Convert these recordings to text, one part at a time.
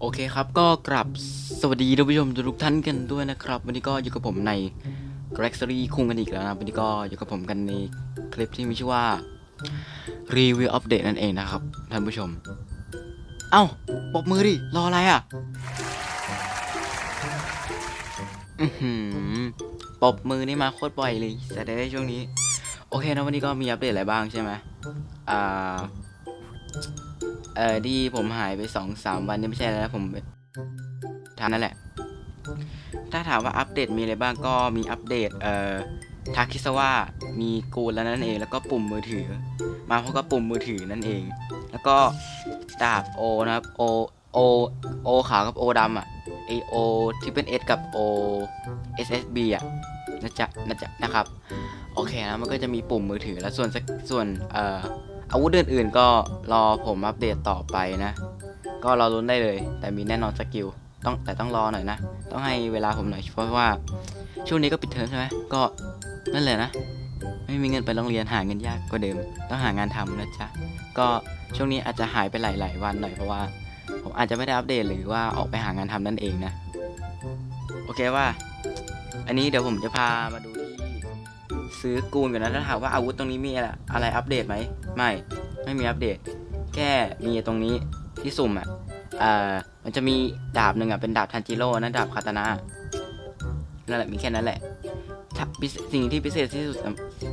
โอเคครับก็กลับสวัสดีท่านผู้ชมทุกท่านกันด้วยนะครับ วันนี้ก็อยู่กับผมใน g r e x o r y คุงกันอีกแล้วนะวันนี้ก็อยู่กับผมกันในคลิปที่มีชื่อว่า Review Update นั่นเองนะครับท่านผู้ชม เอ้าปบมือดิรออะไรอะอือหือปบมือนี่มาโคตรบ่อยเลยแต่ได้ช่วงนี้ โอเคนะวันนี้ก็มีอัปเดตอะไรบ้างใช่ไหมอ่า เอ่อที่ผมหายไปสองสามวันนี่ไม่ใช่แล้วนะผมทำนั่นแหละ ถ้าถามว่าอัปเดตมีอะไรบ้างก็มีอัปเดตเอ่อทาคิสว่ามีกูลแล้วนั่นเอง แล้วก็ปุ่มมือถือ มาเพราะก็ปุ่มมือถือนั่นเอง แล้วก็ดาบโอนะครับโอโอโอขาวกับโอดำอะไอโอที่เป็นเอสกับโอ SSB อะนะจ๊ะนะจ๊ะนะครับ โอเคนะมันก็จะมีปุ่มมือถือแล้วส่วนส่วนเอ่อ อาวุธอื่นๆก็รอผมอัปเดตต่อไปนะ ก็รอรุ้นได้เลย แต่มีแน่นอนสกิลต้องแต่ต้องรอหน่อยนะ ต้องให้เวลาผมหน่อยเพราะว่าช่วงนี้ก็ปิดเทอมใช่ไหมก็นั่นแหละนะ ไม่มีเงินไปโรงเรียนหาเงินยากกว่าเดิม ต้องหางานทำนะจ๊ะ ก็ช่วงนี้อาจจะหายไปหลาย ๆ วันหน่อยเพราะว่า ผมอาจจะไม่ได้อัปเดตหรือว่าออกไปหางานทำนั่นเองนะ โอเคว่า อันนี้เดี๋ยวผมจะพามาดู ซื้อกูนก่อนนะถ้าถามว่าอาวุธตรงนี้มีอะไรอะไรอัปเดตไหมไม่ไม่มีอัปเดต แค่มีตรงนี้ที่สุ่มอะอ่ามันจะมีดาบหนึ่งอะเป็นดาบทันจิโร่นะดาบคาตานะนั่นแหละมีแค่นั้นแหละสิ่งที่พิเศษที่สุด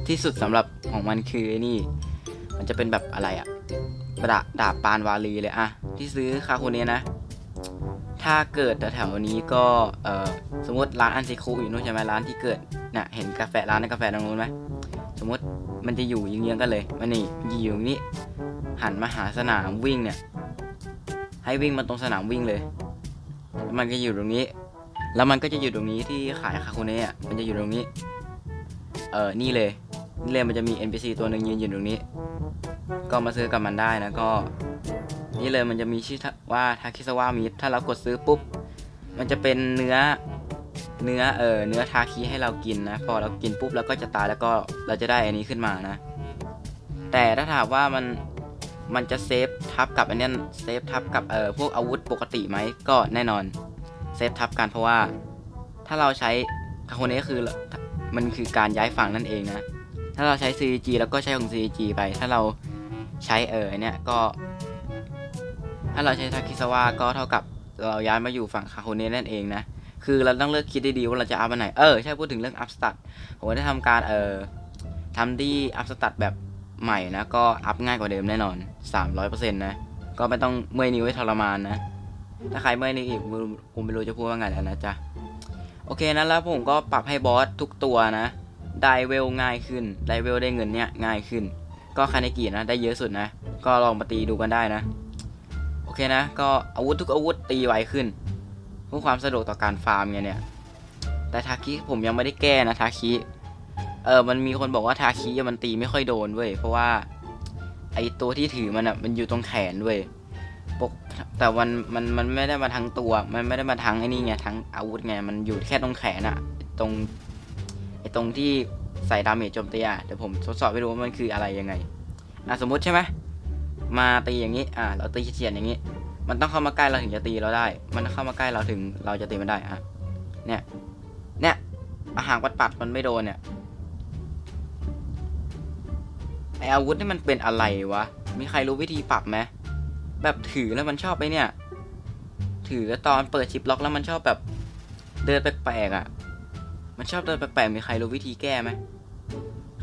ที่สุดสำหรับของมันคือนี่ มันจะเป็นแบบอะไรอะดาบดาบปานวาลีเลยอะที่ซื้อคาโคเนี้นะ ถ้าเกิดแถวๆนี้ก็เออสมมติร้านอันซิคุอยู่นู่นใช่ไหมร้านที่เกิด น่ะเห็นกาแฟร้านในกาแฟตรงนู้นไหมสมมติมันจะอยู่เยื้องๆกันเลยมันนี่มันจะอยู่ตรงนี้ หันมาหาสนามวิ่งเนี่ย ให้วิ่งมาตรงสนามวิ่งเลยแล้วมันก็อยู่ตรงนี้ แล้วมันก็จะอยู่ตรงนี้ที่ขายคาโคเนะอะมันจะอยู่ตรงนี้ เออนี่เลยนี่เลยมันจะมี NPC ตัวหนึ่งยืนอยู่ตรงนี้ ก็มาซื้อกับมันได้นะก็นี่เลยมันจะมีชื่อว่าทาคิสวามิถ้าเรากดซื้อปุ๊บ มันจะเป็นเนื้อ เนื้อเออเนื้อทาคิให้เรากินนะ พอเรากินปุ๊บเราก็จะตายแล้วก็เราจะได้อันนี้ขึ้นมานะ แต่ถ้าถามว่ามันมันจะเซฟทับกับอันเนี้ยเซฟทับกับเอ่อพวกอาวุธปกติไหมก็แน่นอนเซฟทับกันเพราะว่าถ้าเราใช้คาโคเนะคือมันคือการย้ายฝั่งนั่นเองนะ ถ้าเราใช้ CG แล้วก็ใช้ของ CG ไป ถ้าเราใช้เออเนี่ยก็ ถ้าเราใช้ทาคิสวาก็เท่ากับเราย้ายมาอยู่ฝั่งคาโคเนะนั่นเองนะ คือเราต้องเลือกคิดดีๆว่าเราจะอัพอันไหน เออ ใช่พูดถึงเรื่องอัพสตัดผมได้ทำการเอ่อทำที่อัพสตัดแบบใหม่นะ ก็อัพง่ายกว่าเดิมแน่นอน 300%นะ ก็ไม่ต้องเมื่อยนิ้วให้ทรมานนะ ถ้าใครเมื่อยนิ้วอีกกูไม่รู้จะพูดว่าไงแล้วนะจ๊ะ โอเคนะแล้วผมก็ปรับให้บอสทุกตัวนะ ได้เวลง่ายขึ้น ได้เวลได้เงินเนี่ยง่ายขึ้น ก็คาเนกินะได้เยอะสุดนะ ก็ลองมาตีดูกันได้นะ โอเคนะ ก็อาวุธทุกอาวุธตีไวขึ้น พื่อความสะดวกต่อการฟาร์มไงเนี่ย แต่ทาคิผมยังไม่ได้แก้นะทาคิเออมันมีคนบอกว่าทาคิมันตีไม่ค่อยโดนเว้ยเพราะว่า ไอตัวที่ถือมันอะมันอยู่ตรงแขนเว้ยปกแต่มันมันมันไม่ได้มาทั้งตัว มันไม่ได้มาทั้งไอ้นี่ไงทั้งอาวุธไงมันอยู่แค่ตรงแขนอะตรงไอตรงที่ใส่ดาเมจโจมตีอะเดี๋ยวผมทดสอบให้ดูว่ามันคืออะไรยังไงอะสมมุติใช่ไหมมาตีอย่างนี้อะเราตีเฉียดอย่างนี้ มันต้องเข้ามาใกล้เราถึงจะตีเราได้ มันเข้ามาใกล้เราถึงเราจะตีมันได้อะเนี่ย เนี่ยอาหารปัดปัดๆมันไม่โดนเนี่ยไออาวุธนี่มันเป็นอะไรวะ มีใครรู้วิธีปรับไหมแบบถือแล้วมันชอบไปเนี่ย ถือแล้วตอนเปิดชิปล็อกแล้วมันชอบแบบ เดินแปลกๆอะ มันชอบเดินแปลกๆมีใครรู้วิธีแก้ไหม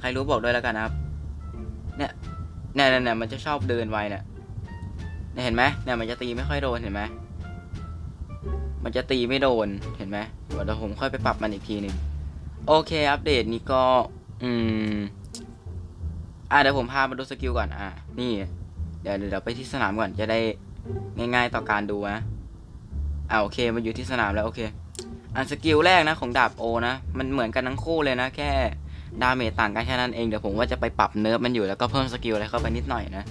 ใครรู้บอกด้วยแล้วกันนะครับ เนี่ยเนี่ยเนี่ยเนี่ยมันจะชอบเดินไวเนี่ย เห็นไหมเนี่ยมันจะตีไม่ค่อยโดนเห็นไหมมันจะตีไม่โดนเห็นไหมเดี๋ยวผมค่อยไปปรับมันอีกทีหนึ่งโอเคอัปเดตนี้ก็ อืมอะเดี๋ยวผมพามาดูสกิลก่อนอะนี่เดี๋ยวเดี๋ยวไปที่สนามก่อนจะได้ง่าย ๆต่อการดูนะอ่าโอเคมาอยู่ที่สนามแล้วโอเค อันสกิลแรกนะของดาบโอนะมันเหมือนกันทั้งคู่เลยนะแค่ดาเมจต่างกันแค่นั้นเองเดี๋ยวผมว่าจะไปปรับเนิร์ฟมันอยู่แล้วก็เพิ่มสกิลอะไรเข้าไปนิดหน่อยนะ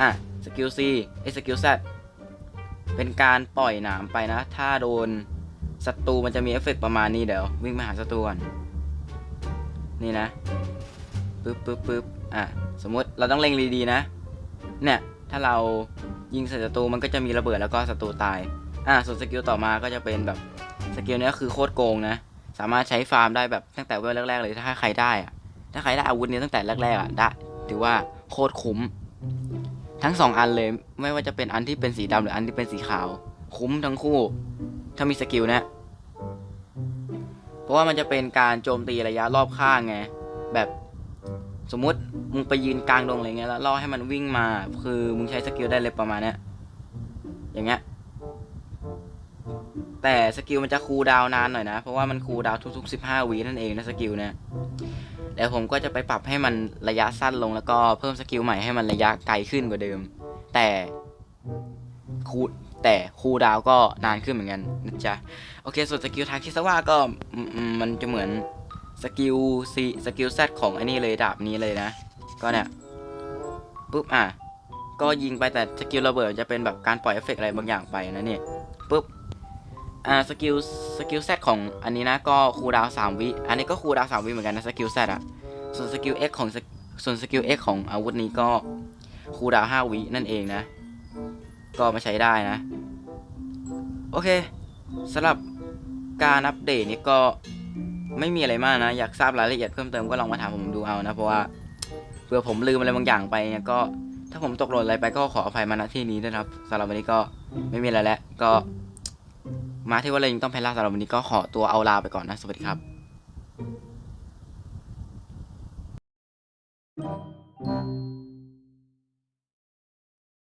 อะ สกิล C ไอสกิล Z เป็นการปล่อยหนามไปนะ ถ้าโดนศัตรูมันจะมีเอฟเฟกต์ประมาณนี้เดี๋ยว วิ่งมาหาศัตรูก่อนนี่นะปึ๊บปึ๊บปึ๊บอะสมมติเราต้องเล็งดีๆนะ เนี่ยถ้าเรายิงใส่ศัตรูมันก็จะมีระเบิดแล้วก็ศัตรูตายอ่าส่วนสกิลต่อมาก็จะเป็นแบบสกิลนี้ยคือโคตรโกงนะ สามารถใช้ฟาร์มได้แบบตั้งแต่เวลแรกๆเลยถ้าใครได้อะถ้าใครได้อาวุธนี้ตั้งแต่แรกๆอะได้ถือว่าโคตรคุ้ม ทั้งสองอันเลย ไม่ว่าจะเป็นอันที่เป็นสีดำหรืออันที่เป็นสีขาว คุ้มทั้งคู่ ถ้ามีสกิลนะ เพราะว่ามันจะเป็นการโจมตีระยะรอบข้างไง แบบสมมติมึงไปยืนกลางดงอะไรเงี้ยแล้วล่อให้มันวิ่งมา คือมึงใช้สกิลได้เลยประมาณเนี้ยอย่างเงี้ยแต่สกิลมันจะคูลดาวนานหน่อยนะ เพราะว่ามันคูลดาวทุกๆ15วินั่นเองนะสกิลเนี่ย เดี๋ยวผมก็จะไปปรับให้มันระยะสั้นลงแล้วก็เพิ่มสกิลใหม่ให้มันระยะไกลขึ้นกว่าเดิม แต่คูแต่คูดาวก็นานขึ้นเหมือนกันนะจ๊ะโอเคส่วนสกิลทาคิสวาก็มันจะเหมือนสกิลซีสกิลแซดของไอ้นี่เลยดาบนี้เลยนะ ก็เนี่ยปุ๊บอะก็ยิงไปแต่สกิลระเบิดจะเป็นแบบการปล่อยเอฟเฟกต์อะไรบางอย่างไปนะเนี่ยปุ๊บ อ่าสกิลสกิลแซดของอันนี้นะก็คูดาวสามวิ อันนี้ก็คูดาวสามวิเหมือนกันนะสกิลแซดอะ ส่วนสกิลเอ็กของส่วนสกิลเอ็กของอาวุธนี้ก็คูดาวห้าวินั่นเองนะ ก็มาใช้ได้นะ โอเคสำหรับการอัปเดตนี้ก็ไม่มีอะไรมากนะ อยากทราบรายละเอียดเพิ่มเติมก็ลองมาถามผมดูเอานะ เพราะว่าเผื่อผมลืมอะไรบางอย่างไปเนี่ยก็ ถ้าผมตกหล่นอะไรไปก็ขออภัยมาณที่นี้ด้วยนะครับสำหรับวันนี้ก็ไม่มีอะไรแล้วก็ มาที่ว่าเรายังต้องแพลลาสำหรับวันนี้ก็ขอตัวเอาลาไปก่อนนะ สวัสดีครับ